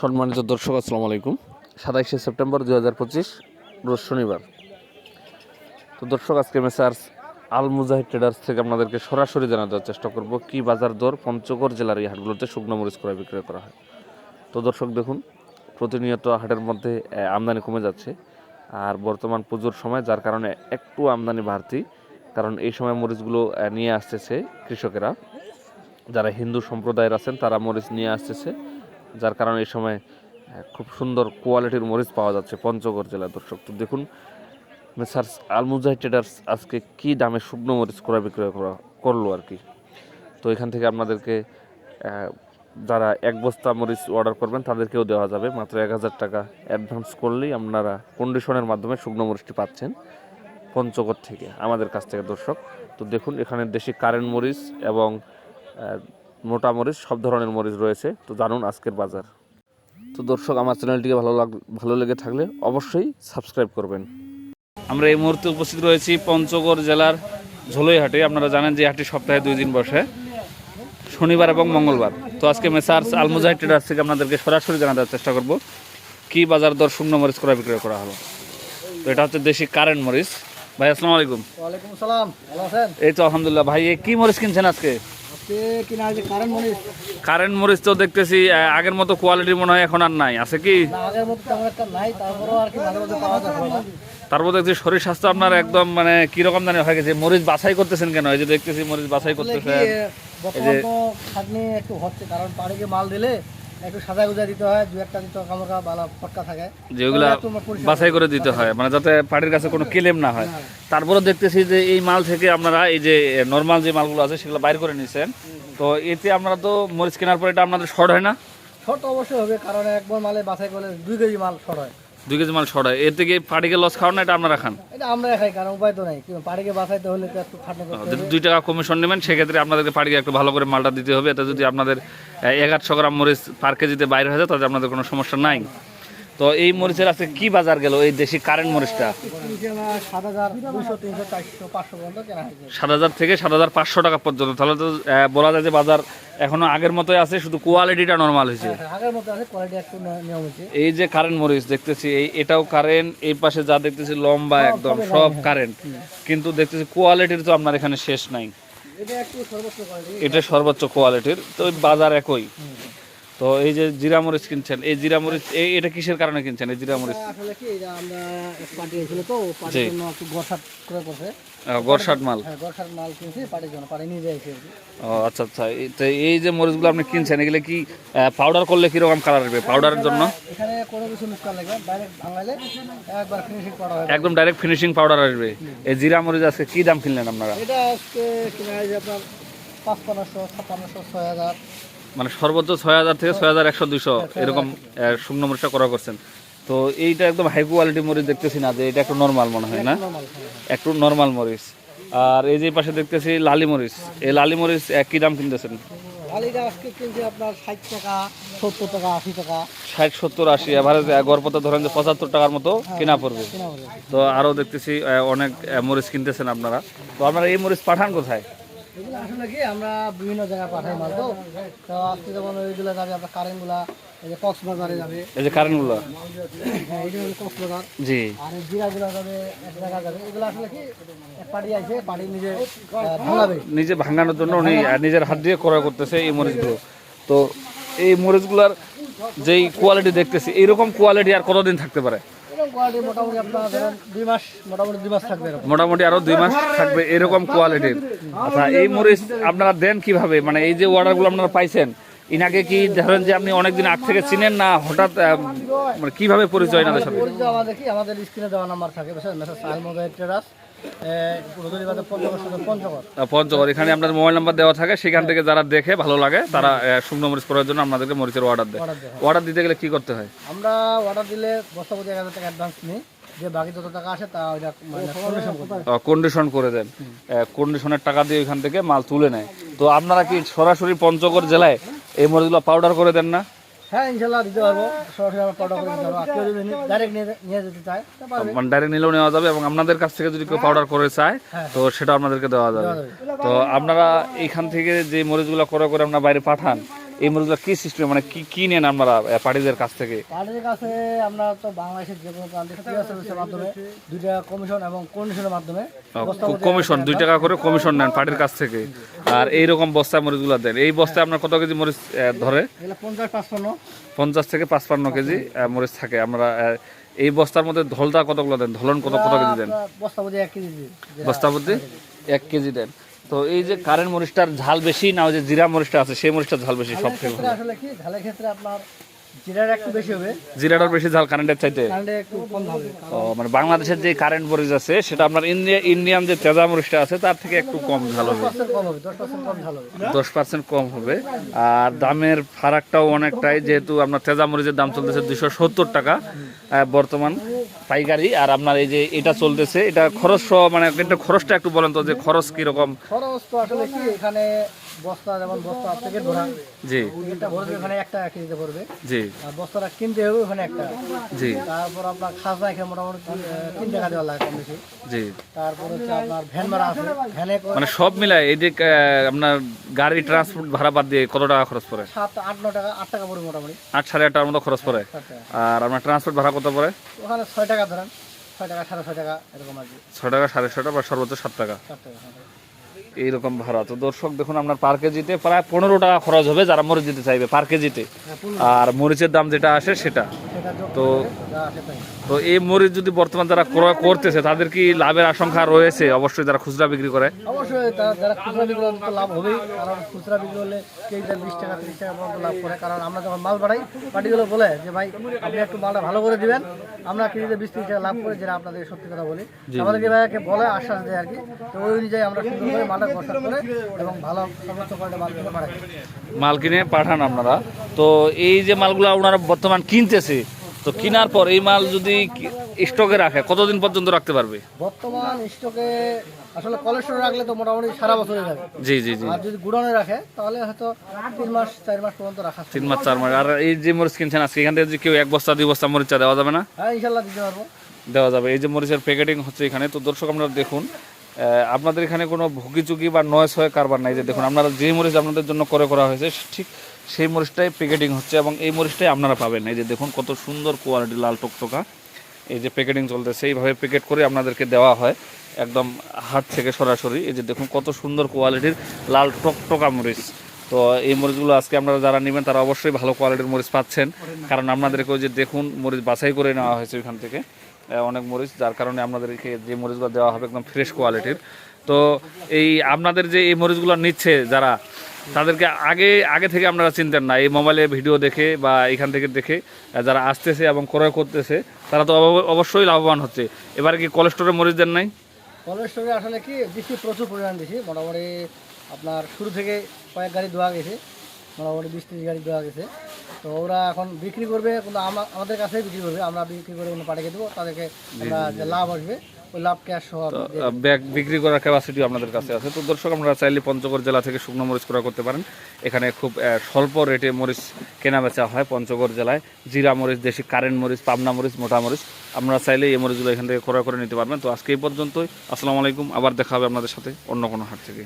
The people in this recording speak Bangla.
সম্মানিত দর্শক, আসসালামু আলাইকুম। সাতাইশে সেপ্টেম্বর দু হাজার পঁচিশ, রোজ শনিবার। তো দর্শক, আজকে মেসার্স আল মুজাহিদ ট্রেডার্স থেকে আপনাদেরকে সরাসরি জানা দেওয়ার চেষ্টা করব, কি বাজার দর পঞ্চগড় জেলার এই হাটগুলোতে শুকনো মরিচ ক্রয় বিক্রয় করা হয়। তো দর্শক, দেখুন, প্রতিনিয়ত হাটের মধ্যে আমদানি কমে যাচ্ছে, আর বর্তমান পুজোর সময়, যার কারণে একটু আমদানি বাড়তি, কারণ এই সময় মরিচগুলো নিয়ে আসতেছে কৃষকেরা। যারা হিন্দু সম্প্রদায়ের আছেন, তারা মরিচ নিয়ে আসতেছে। যার কারণে এই সময় খুব সুন্দর কোয়ালিটির মরিচ পাওয়া যাচ্ছে পঞ্চগড় জেলার দর্শক। তো দেখুন মেসার্স আলমুজাহি ট্রেডার্স আজকে কি দামে শুকনো মরিচ ক্রয় বিক্রয় করা, করল আর কি? তো এখান থেকে আপনাদেরকে যারা এক বস্তা মরিচ অর্ডার করবেন তাদেরকেও দেওয়া যাবে। মাত্র এক হাজার টাকা অ্যাডভান্স করলেই আপনারা কন্ডিশনের মাধ্যমে শুকনো মরিচটি পাচ্ছেন পঞ্চগড় থেকে আমাদের কাছ থেকে দর্শক। তো দেখুন, এখানে দেশি কারেন্ট মরিচ এবং মোটা মরিচ সব ধরনের মরিচ রয়েছে। তো জানুন আজকের বাজার। তো দর্শক আমার চ্যানেলটিকে ভালো লাগ ভালো লেগে থাকলে অবশ্যই সাবস্ক্রাইব করবেন। আমরা এই মুহূর্তে উপস্থিত রয়েছি পঞ্চগড় জেলার ঝোলই হাটে আপনারা জানেন যে এই হাটটি সপ্তাহে দুই দিন বসে শনিবার এবং মঙ্গলবার। তো আজকে মেসার্স আলমুজাহিদ ট্রেডার্স থেকে আপনাদেরকে সরাসরি জানা দেওয়ার চেষ্টা করব কি বাজার দর শূন্য মরিচ করা বিক্রয় করা হলো? তো এটা হচ্ছে দেশি কারেন্ট মরিচ। ভাই আসসালামু আলাইকুম। ওয়ালাইকুম সালাম ভালো আছেন? এই তো আলহামদুলিল্লাহ। ভাই এই কি মরিচ কিনছেন আজকে? কারেন্ট মরিচ তো দেখতেছি আগের মতো কোয়ালিটি মনে হয় এখন আর নাই। আছে কি? তারপর দেখছি শরীর স্বাস্থ্য আপনার একদম মানে কীরকম জানি হয়ে গেছে। মরিচ বাছাই করতেছেন কেন? এই যে দেখতেছি মরিচ বাছাই করতেছেন। একটু হচ্ছে কারণ পাড়ে মাল দিলে একটু সাজা গুজা দিতে হয় দু একটা দিতে কামড়া বালা ফটকা থাকে। যেগুলা বাছাই করে দিতে হয় মানে যাতে কাছে কোনো ক্লেম না হয়। তারপরে দেখতেছি যে এই মাল থেকে আপনারা এই যে নর্মাল যে মালগুলো আছে সেগুলো বাইর করে নিছেন। তো এতে আপনারা তো মরিচ কেনার পর এটা আপনাদের শর্ট হয় না? শর্ট অবশ্যই হবে কারণ একবার মালে বাছাই করলে দুই কেজি মাল শর্ট হয়। দুই কেজি মাল হয় এর থেকে পার্টিকে লস খাওয়ান না এটা আপনারা খান। এটা আমরা খাই কারণ উপায় তো নাই। কিন্তু পাড়িকে বাছাইতে হলে তো একটু খাটনি যদি হবে। দুই টাকা কমিশন নেবেন সেক্ষেত্রে আপনাদেরকে পার্টিকে একটু ভালো করে মালটা দিতে হবে। এটা যদি আপনাদের এগারোশো গ্রাম মরিচ পার কেজিতে বাইরে হয়ে যায় তাহলে আপনাদের কোনো সমস্যা নাই। তো এই মরিচের আজকে কি বাজার গেল? এই দেশি কারেন্ট মরিচটা? সাত হাজার থেকে সাত হাজার পাঁচশো টাকা পর্যন্ত। তাহলে তো বলা যায় যে বাজার এখনও আগের মতোই আছে শুধু কোয়ালিটিটা নরমাল হয়েছে। হ্যাঁ, আগের মতো আছে কোয়ালিটি একটু নিয়ম হয়েছে এই যে কারেন্ট মরিচ দেখতেছি এই এটাও কারেন্ট এই পাশে যা দেখতেছি লম্বা একদম সব কারেন্ট কিন্তু দেখতেছি কোয়ালিটির তো আপনার এখানে শেষ নাই। এটা সর্বোচ্চ কোয়ালিটির তো বাজার একই। তো এই যে জিরা মরিচ কিনছেন এই জিরা মরিচ এটা কিসের কারণে কিনছেন এই জিরা মরিচ? আসলে কি এটা আমরা তো পার্টির জন্য একটু গরসাট করে করছে। মাল। হ্যাঁ গরসাট মাল কিনছি পার্টির জন্য পার্টি নিয়ে যাইছে ও আচ্ছা আচ্ছা এই- তো এই যে মরিচগুলো আপনি কিনছেন এগুলো কি পাউডার করলে কীরকম কালার আসবে পাউডারের জন্য? এখানে কোনো কিছু করা লাগবে ডাইরেক্ট ভাঙাইলে একবার ফিনিশিং করা হবে। একদম ডাইরেক্ট ফিনিশিং পাউডার আসবে। এই জিরা মরিচ আজকে কি দাম কিনলেন আপনারা? এটা আজকে কিনা হয়েছে আপনার পাঁচপান্নশো ছাপ্পান্নশো ছয় হাজার। মানে সর্বোচ্চ ছয় হাজার থেকে ছয় হাজার একশো দুইশো এরকম শুকনো মরিচটা করা করছেন। তো এইটা একদম হাই কোয়ালিটি মরিচ দেখতেছি না যে এটা একটু নর্মাল মনে হয় না? একটু নর্মাল মরিচ। আর এই যে পাশে দেখতেছি লালি মরিচ। এই লালি মরিচ কি দাম কিনতেছেন? ষাট সত্তর আশি এভারেজ গড়পথে ধরেন যে পঁচাত্তর টাকার মতো কেনা পড়বে। তো আরও দেখতেছি অনেক মরিচ কিনতেছেন আপনারা। তো আপনারা এই মরিচ পাঠান কোথায়? এগুলো আসলে কি আমরা বিভিন্ন জায়গায় পাঠাই মাল তো? তো আজকে যেমন ওইগুলো যাবে আপনার কারেন্টগুলা এই যে কক্সবাজারে যাবে। এই যে কারেন্টগুলো হ্যাঁ কক্সবাজার। জি। আর এই জিরাগুলো যাবে এক জায়গায় যাবে। এগুলো আসলে কি আছে নিজে ভাঙাবে। নিজে ভাঙানোর জন্য উনি নিজের হাত দিয়ে ক্রয় করতেছে এই মরিচগুলো। তো এই মরিচগুলোর যেই কোয়ালিটি দেখতেছি এইরকম কোয়ালিটি আর কতদিন থাকতে পারে? মোটামুটি আরও দুই মাস থাকবে এরকম কোয়ালিটির আচ্ছা এই মরিচ আপনারা দেন কীভাবে? মানে এই যে অর্ডারগুলো আপনারা পাইছেন ইনাকে কি ধরেন যে আপনি অনেকদিন আগ থেকে চিনেন না হঠাৎ মানে কীভাবে পরিচয় এনাদের সাথে? পরিচয় আমাদের কি? আমাদের স্ক্রিনে দেওয়া নাম্বার থাকে ট্রেডার্স পঞ্চগড় এখানে আপনার মোবাইল নাম্বার দেওয়া থাকে সেখান থেকে যারা দেখে ভালো লাগে তারা আহ, শুকনো মরিচ করার জন্য আপনাদেরকে মরিচের অর্ডার দেয়। অর্ডার দিতে গেলে কি করতে হয়? আমরা অর্ডার দিলে বস্তা প্রতি এক হাজার টাকা অ্যাডভান্স নিই যে বাকি যত টাকা আসে তা ওইটা মানে হয়। কন্ডিশন করে দেন। কন্ডিশনের টাকা দিয়ে ওইখান থেকে মাল তুলে নেয়। তো আপনারা কি সরাসরি পঞ্চগড় জেলায় এই মরিচগুলো পাউডার করে দেন না। হ্যাঁ ইনশাল্লাহ দিতে পারব। সরাসরি আমরা পাউডার করে দিতে পারব। কেউ যদি ডাইরেক্ট নিয়ে যেতে চায় মানে ডাইরেক্ট নিলেও নেওয়া যাবে এবং আপনাদের কাছ থেকে যদি কেউ পাউডার করে চায় তো সেটা আপনাদেরকে দেওয়া যাবে। তো আপনারা এইখান থেকে যে মরিচগুলো করে করে আপনারা বাইরে পাঠান এই মরিচগুলো কি সিস্টেম মানে কি কি নেন আপনারা পার্টিদের কাছ থেকে? পার্টির কাছে আমরা তো বাংলাদেশের যে কোনো প্রান্তে ক্লিয়ার সার্ভিসের মাধ্যমে। দুইটা কমিশন এবং কন্ডিশনের মাধ্যমে। কমিশন দুই টাকা করে কমিশন নেন পার্টির কাছ থেকে। আর এইরকম বস্তায় মরিচগুলো দেন। এই বস্তায় আপনার কত কেজি মরিচ ধরে? পঞ্চাশ থেকে পাঁচপান্ন কেজি মরিচ থাকে। আমরা এই বস্তার মধ্যে ধলটা কতগুলো দেন? ধলন কত কত কেজি দেন? বস্তা প্রতি এক কেজি দেন। তো এই যে কারেন্ট মরিচটার ঝাল বেশি না ওই যে জিরা মরিচটা আছে সেই মরিচটার ঝাল বেশি সব থেকে আসলে কি? ঝালের ক্ষেত্রে আপনার জিরাটার বেশি ঝাল কারেন্টের চাইতে? ও মানে বাংলাদেশের যে কারেন্ট মরিচ আছে সেটা আপনার ইন্ডিয়া ইন্ডিয়ান যে তেজা মরিচটা আছে তার থেকে একটু কম ঝাল হবে। দশ পার্সেন্ট কম হবে আর দামের ফারাকটাও অনেকটাই যেহেতু আপনার তেজা মরিচের দাম চলতেছে দুশো সত্তর টাকা বর্তমান পাইকারি। আর আপনার এই যে এটা চলতেছে এটা খরচ মানে এটা খরচটা একটু বলেন তো যে খরচ কীরকম? খরচ তো আসলে কি এখানে বস্তা যেমন বস্তা প্যাকেট ভরা জি। প্যাকেটটা ভরবে ওখানে একটা কেজিতে পড়বে জি। আর বস্তাটা কিনতে হবে ওখানে একটা। জি। তারপর আপনার খাজনা এখানে মোটামুটি তিন- টাকা দেওয়া লাগে কম বেশি। জি। তারপর হচ্ছে আপনার ভ্যান ভাড়া আছে। ভ্যানে মানে সব মিলায় এই যে আপনার গাড়ি ট্রান্সপোর্ট ভাড়া বাদ দিয়ে কত টাকা খরচ পড়ে? সাত আট ন টাকা আট টাকা পড়বে মোটামুটি। আট সাড়ে আট টাকার মতো খরচ পড়ে। আর আপনার ট্রান্সপোর্ট ভাড়া কত পড়ে? ওখানে ছয় টাকা ধরেন। ছয় টাকা সাড়ে ছয় টাকা এরকম আর কি। ছয় টাকা সাড়ে ছয় টাকা বা সর্বোচ্চ সাত টাকা সাত টাকা। এইরকম ভাড়া। তো দর্শক দেখুন আপনার পার কেজিতে প্রায় পনেরো টাকা খরচ হবে যারা মরিচ দিতে চাইবে পার কেজিতে। হ্যাঁ, আর মরিচের দাম যেটা আসে সেটা। তো করে। তো এই মরিচ যদি বর্তমান যারা ক্রয় করতেছে তাদের কি লাভের আশঙ্কা রয়েছে? অবশ্যই যারা খুচরা বিক্রি করে। অবশ্যই যারা খুচরা বিক্রি করলে তো লাভ হবেই। কারণ খুচরা বিক্রি করলে কেজিতে বিশ টাকা তিরিশ টাকা পর্যন্ত লাভ করে। কারণ আমরা যখন মাল বাড়াই পার্টিগুলো বলে যে ভাই আপনি একটু মালটা ভালো করে দিবেন। আমরা কেজিতে বিশ তিরিশ টাকা লাভ করে যেটা আপনাদের সত্যি কথা বলি। আমাদেরকে ভাইয়াকে বলে আশ্বাস দেয় আর কি। তো ওই অনুযায়ী আমরা সুন্দর করে মালটা গসাট করে এবং ভালো সর্বোচ্চ কোয়ালিটি মাল কিনে পাঠাই মাল কিনে পাঠান আপনারা। তো এই যে মালগুলো ওনারা বর্তমান কিনতেছে তো কেনার পর এই মাল যদি স্টকে রাখে কতদিন পর্যন্ত রাখতে পারবে? বর্তমান স্টকে আসলে কোলেস্ট্রল রাখলে তো মোটামুটি সারা বছরই যাবে জি জি জি। আর যদি গুডাউনে রাখে তাহলে হয়তো তিন মাস চার মাস পর্যন্ত রাখা তিন মাস চার মাস। আর এই যে মরিচ কিনছেন আজকে এখান থেকে যদি কেউ এক বস্তা দুই বস্তা মরিচা দেওয়া যাবে না? হ্যাঁ ইনশাল্লাহ দিতে পারব। দেওয়া যাবে। এই যে মরিচের প্যাকেটিং হচ্ছে এখানে তো দর্শক আপনারা দেখুন আপনাদের এখানে কোনো ভুগিচুকি বা নয়েস হয়ে কারবার নাই। যে দেখুন আপনারা যে মরিচ আপনাদের জন্য করে করা হয়েছে ঠিক সেই মরিচটাই প্যাকেটিং হচ্ছে এবং এই মরিচটাই আপনারা পাবেন। এই যে দেখুন কত সুন্দর কোয়ালিটি লাল টকটকা। এই যে প্যাকেটিং চলতেছে, এইভাবে প্যাকেট করে আপনাদেরকে দেওয়া হয় একদম হাট থেকে সরাসরি। এই যে দেখুন কত সুন্দর কোয়ালিটির লাল টকটকা মরিচ। তো এই মরিচগুলো আজকে আপনারা যারা নেবেন, তারা অবশ্যই ভালো কোয়ালিটির মরিচ পাচ্ছেন। কারণ আপনাদেরকে ওই যে দেখুন মরিচ বাছাই করে নেওয়া হয়েছে ওইখান থেকে অনেক মরিচ, যার কারণে আপনাদেরকে যে মরিচগুলো দেওয়া হবে একদম ফ্রেশ কোয়ালিটির তো এই আপনাদের যে এই মরিচগুলো নিচ্ছে যারা তাদেরকে আগে আগে থেকে আপনারা চিনতেন না। এই মোবাইলে ভিডিও দেখে বা এখান থেকে দেখে যারা আসতেছে এবং ক্রয় করতেছে তারা তো অব- অবশ্যই লাভবান হচ্ছে। এবারে কি কোলেস্টোরে মরিচ দেন নাই? কোলেস্ট্রলে আসলে কি দিচ্ছি প্রচুর পরিমাণ দিছি মোটামুটি আপনার শুরু থেকে কয়েক গাড়ি দেওয়া গেছে মোটামুটি বিশ ত্রিশ গাড়ি দেওয়া গেছে। তো ওরা এখন বিক্রি করবে কিন্তু আমাদের কাছেই বিক্রি করবে। আমরা বিক্রি করে অন্য পাঠিয়ে দেবো তাদেরকে আমরা লাভ আসবে। আমরা ব্যাগ বিক্রি করার ক্যাপাসিটি আপনাদের কাছে আছে। তো দর্শক আপনারা চাইলে পঞ্চগড় জেলা থেকে শুকনো মরিচ ক্রয় করতে পারেন। এখানে খুব স্বল্প রেটে মরিচ কেনা বেচা হয় পঞ্চগড় জেলায়। জিরা মরিচ দেশি কারেন্ট মরিচ পাবনা মরিচ মোটা মরিচ। আপনারা চাইলে এই মরিচগুলো এখান থেকে ক্রয় করে নিতে পারবেন। তো আজকে এই পর্যন্তই। আসসালামু আলাইকুম। আবার দেখা হবে আপনাদের সাথে অন্য কোনো হাট থেকে।